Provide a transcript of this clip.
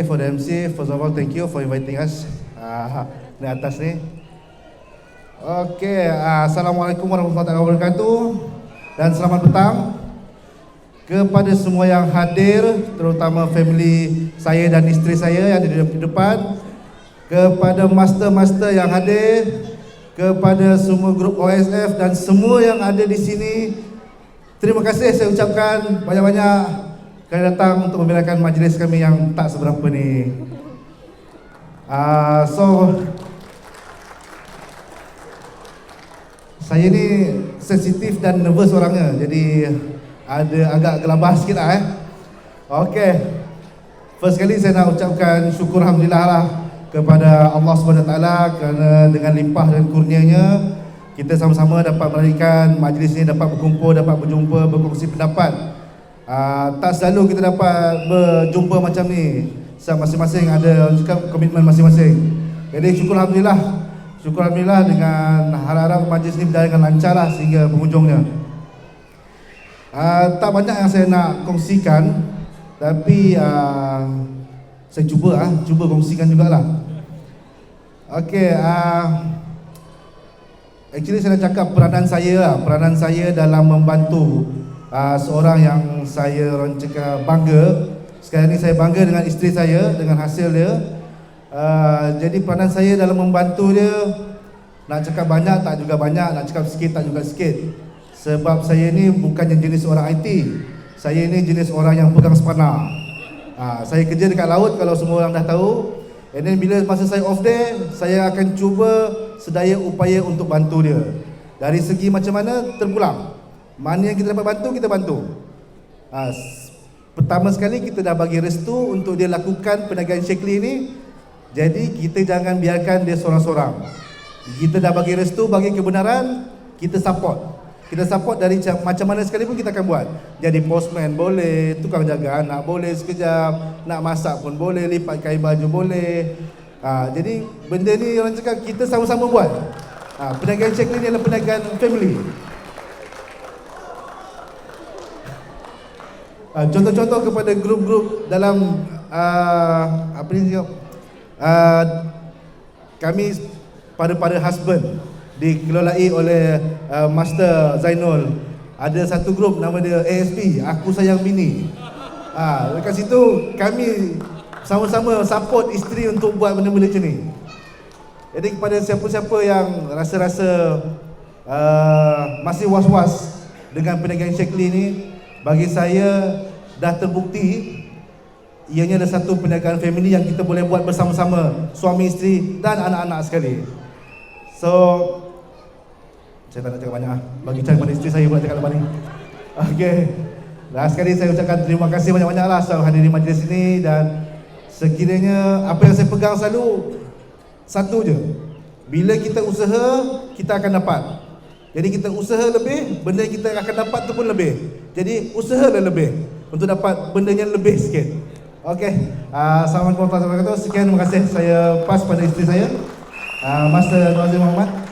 Okay, for the MC, first of all, thank you for inviting us uh, di atas ni. Okay, uh, Assalamualaikum warahmatullahi wabarakatuh dan selamat petang kepada semua yang hadir, terutama family saya dan isteri saya yang ada di depan, kepada master-master yang hadir, kepada semua grup OSF dan semua yang ada di sini. Terima kasih saya ucapkan banyak-banyak kerana datang untuk memberikan majlis kami yang tak seberapa ni. Uh, so saya ni sensitif dan nervous orangnya. Jadi ada agak gelabah sikit lah eh. Okay. First kali saya nak ucapkan syukur Alhamdulillah lah kepada Allah SWT kerana dengan limpah dan kurnianya kita sama-sama dapat meraihkan majlis ini dapat berkumpul, dapat berjumpa, berkongsi pendapat uh, tak selalu kita dapat berjumpa macam ni. Sebab masing-masing ada cakap komitmen masing-masing. Jadi syukur Alhamdulillah. Syukur Alhamdulillah dengan harap-harap majlis ni berjalan dengan lancar lah sehingga penghujungnya uh, tak banyak yang saya nak kongsikan tapi uh, saya cuba ah cuba kongsikan jugalah. Okey uh, actually saya nak cakap peranan saya lah. Peranan saya dalam membantu uh, seorang yang saya orang cakap bangga. Sekarang ni saya bangga dengan isteri saya dengan hasil dia. Uh, jadi peranan saya dalam membantu dia nak cakap banyak tak juga banyak nak cakap sikit tak juga sikit. Sebab saya ni bukannya jenis orang IT saya ni jenis orang yang pegang spana uh, saya kerja dekat laut kalau semua orang dah tahu. And then bila masa saya off day saya akan cuba sedaya upaya untuk bantu dia. Dari segi macam mana terpulang mana yang kita dapat bantu, kita bantu. Ha, pertama sekali kita dah bagi restu untuk dia lakukan perniagaan Shekli ini. Jadi kita jangan biarkan dia seorang-seorang. Kita dah bagi restu, bagi kebenaran, kita support. Kita support dari macam mana sekalipun kita akan buat. Jadi postman boleh, tukang jaga anak boleh sekejap, nak masak pun boleh, lipat kain baju boleh. Ha, jadi benda ni orang cakap kita sama-sama buat. Ha, perniagaan Shekli ni adalah perniagaan family. Uh, contoh-contoh kepada grup-grup dalam uh, apa ni uh, kami pada-pada husband dikelolai oleh uh, Master Zainul. Ada satu grup nama dia ASP Aku Sayang Bini. Uh, dekat situ kami sama-sama support isteri untuk buat benda-benda macam ni. Jadi kepada siapa-siapa yang rasa-rasa uh, masih was-was dengan perniagaan Shekli ni bagi saya dah terbukti ianya ada satu perniagaan family yang kita boleh buat bersama-sama suami isteri dan anak-anak sekali. So saya tak nak cakap banyak ah. Bagi cari pada isteri saya pula cakap lepas ni. Okey. Last sekali saya ucapkan terima kasih banyak-banyak lah selalu hadir di majlis ini dan sekiranya apa yang saya pegang selalu satu je. Bila kita usaha, kita akan dapat. Jadi kita usaha lebih, benda yang kita akan dapat tu pun lebih. Jadi usaha dan lebih untuk dapat benda yang lebih sikit. Okey. Uh, Assalamualaikum warahmatullahi wabarakatuh. Sekian terima kasih saya pas pada isteri saya. Uh, Master Nazim Muhammad.